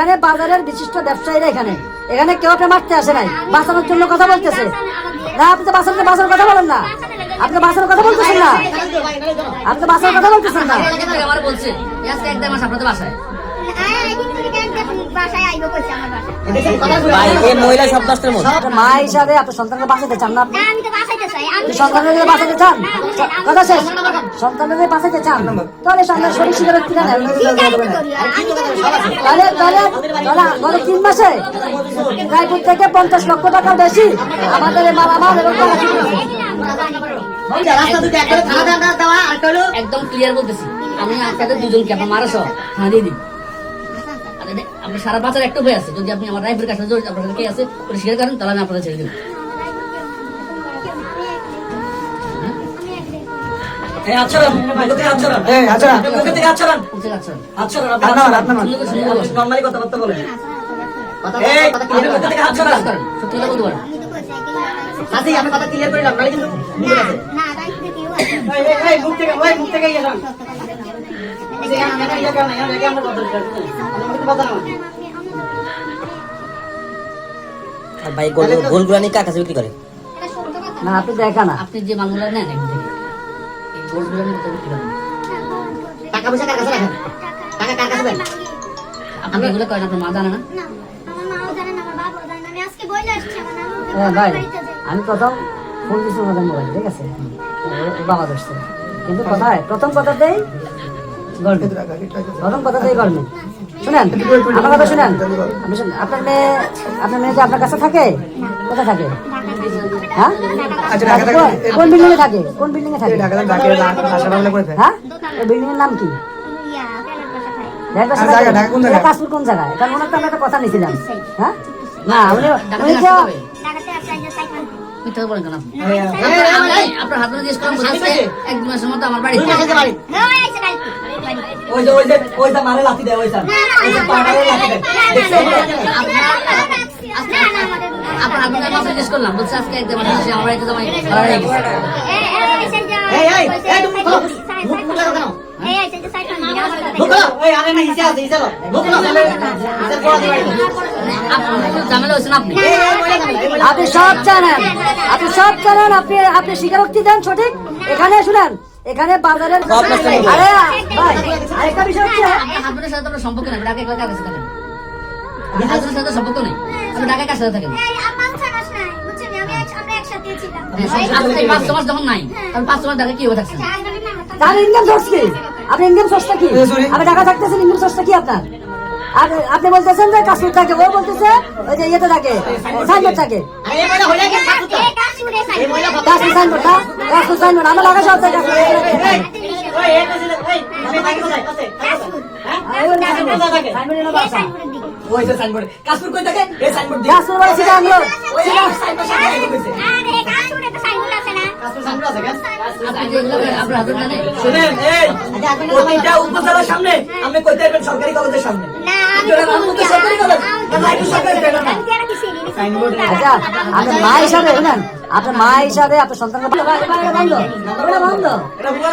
এখানে বাজারের বিশিষ্ট ব্যবসায়ীরা এখানে। এখানে কেউ আপনি মারতে আসে নাই। বাঁচানোর জন্য কথা বলতেছে। না আপনি তো বাঁচানোর বাঁচানোর কথা বলেন না। আপনি বাঁচানোর কথা বলতেছেন না। আপনি তো বাঁচানোর কথা বলতেছেন না। আমার বলছে আজকে একদম মাস আপনাদের বাসায় বাসায় আইব করছে আমার বাসায় ভাই এই মহিলা সব দশটার মধ্যে। আপনার মা হিসাবে আপনার সন্তানকে বাঁচাতে চান না আপনি? সন্তানদের বাঁচাতে চান? কথা শেষ। সন্তানদের বাঁচাতে চান? তাহলে শরীর তাহলে তাহলে গত তিন মাসে রায়পুর থেকে পঞ্চাশ লক্ষ টাকা বেশি আমাদের মালামাল এবং একদম ক্লিয়ার বলতেছি। আমি আপনাদের দুজনকে আপনার মারা সহ থানা দিয়ে দিই। আপনার সারা বাজার একটা হয়ে আছে। যদি আপনি আমার রাইফের কাছে আপনার কাছে কে আছে তাহলে আমি আপনাদের ছেড়ে দিন আমি কথা ক্লিয়ার করে কিন্তু আছে না মুখ থেকে ওই মুখ থেকে ইয়ে ইয়ে ভাই গোল গোলগুলা নিয়ে কার কাছে বিক্রি করে না আপনি দেখা না আপনি যে মালগুলো নেন টাকা পয়সা কার কাছে রাখেন টাকা কার কাছে দেন আপনি এগুলো না জানে না আমি আজকে বইলে আসছি আমার নানু হ্যাঁ, ভাই আমি প্রথম ফোন দিচ্ছি ওনাদের মোবাইল ঠিক আছে বাবা ধরছে কিন্তু কথায় প্রথম কথাতেই গভর্নমেন্ট প্রথম কথাতেই গভর্নমেন্ট শুনেন আমার কথা শুনেন আপনার মেয়ে আপনার মেয়ে যে আপনার কাছে থাকে কোথায় থাকে হ্যাঁ কোন বিল্ডিং এ থাকে কোন বিল্ডিং এ থাকে হ্যাঁ বিল্ডিং এর নাম কি ইয়া কাশপুর কোন জায়গায় কারণ ওনার তো আমরা কথা নিয়েছিলাম হ্যাঁ না উনি উনি তো মিথ্যা আপনার হাত ধরে করলাম আজকে এক দু মাসের মধ্যে আমার বাড়ি না আইছে গাড়িতে ওই যে ওই যে ওই যে মারে লাথি দেয় ওই যে পাটারে লাথি দেয় আপনার জিজ্ঞেস করলাম বলছে আজকে আমার হয়ে আপনি সব জানেন আপনি সব জানেন আপনি আপনি স্বীকারোক্তি দেন সঠিক এখানে শুনেন এখানে বাজারের আরে আরেকটা বিষয় হচ্ছে সম্পর্ক নেই সম্পর্ক নেই আপনি ঢাকায় কার সাথে থাকেন হ্যাঁ, আপনি পাঁচ মাস যখন নাই তখন পাঁচ মাস কি হয়ে তার ইনকাম সোর্স কি আপনি ইনকাম সোর্সটা কি আপনি থাকতেছেন ইনকাম সোর্সটা কি আপনার আর আপনি বলতেছেন যে কাশ্মীর থাকে ও বলতেছে ওই যে ইয়েতে থাকে সাইনবোর্ড থাকে কাশ্মীর সাইনবোর্ড না কাশ্মীর সাইনবোর্ড আমার লাগা সব থাকে এই ওই হ্যাঁ যে সাইনবোর্ড কই থাকে এই সাইনবোর্ড দিয়ে ওই সাইনবোর্ড কইছে সাইনবোর্ড আছে শুনেন এই উপজেলার সামনে আপনি সরকারি কলেজের সামনে সরকারি কলেজ সরকারি কলেজ আচ্ছা মা হিসাবে শুনেন আপনার মা হিসাবে আপনার সন্তানকে বন্ধ বন্ধ এটা বুয়া